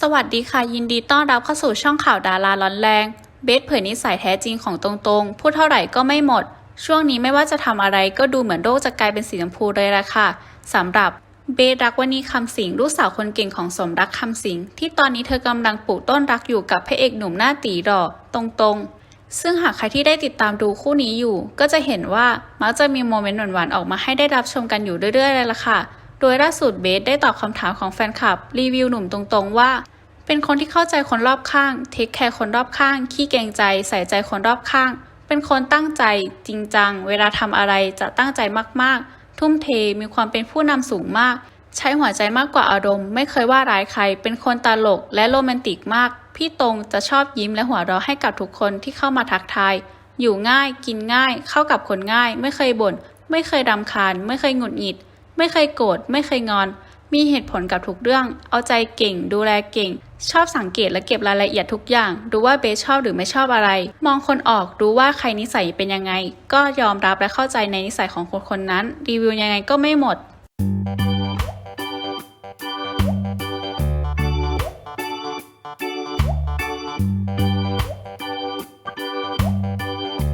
สวัสดีค่ะ ยินดีต้อนรับเข้าสู่ช่องข่าวดาราร้อนแรง เบสเผยนิสัยแท้จริงของตรงๆ พูดเท่าไหร่ก็ไม่หมด ช่วงนี้ไม่ว่าจะทำอะไรก็ดูเหมือนโลกจะกลายเป็นสีชมพูเลยละค่ะสำหรับเบสรักวณีคำสิงลูกสาวคนเก่งของสมรักคำสิงที่ตอนนี้เธอกำลังปลูกต้นรักอยู่กับพระเอกหนุ่มหน้าตีหล่อตรงๆ ซึ่งหากใครที่ได้ติดตามดูคู่นี้อยู่ ก็จะเห็นว่ามักจะมีโมเมนต์หวานๆออกมาให้ได้รับชมกันอยู่เรื่อยๆเลยล่ะค่ะ โดยล่าสุดเบสได้ตอบคำถามของแฟนคลับ รีวิวหนุ่มตรงๆว่า เป็นคนที่เข้าใจคนรอบข้าง เทคแคร์คนรอบข้าง ขี้เกรงใจ ใส่ใจคนรอบข้าง เป็นคนตั้งใจจริงจัง เวลาทำอะไรจะตั้งใจมากๆ ทุ่มเทมีความเป็นผู้นำสูงมาก ใช้หัวใจมากกว่าอารมณ์ ไม่เคยว่าร้ายใคร เป็นคนตลกและโรแมนติกมาก พี่ตรงจะชอบยิ้มและหัวเราะให้กับทุกคนที่เข้ามาทักทายอยู่ง่าย กินง่าย เข้ากับคนง่าย ไม่เคยบ่น ไม่เคยรำคาญ ไม่เคยหงุดหงิด ไม่เคยโกรธไม่เคยงอน มีเหตุผลกับทุกเรื่อง เอาใจเก่ง ดูแลเก่ง ชอบสังเกตและเก็บรายละเอียดทุกอย่าง ดูว่าเบสชอบหรือไม่ชอบอะไร มองคนออกดูว่าใครนิสัยเป็นยังไง ก็ยอมรับและเข้าใจในนิสัยของคนคนนั้น รีวิวยังไงก็ไม่หมด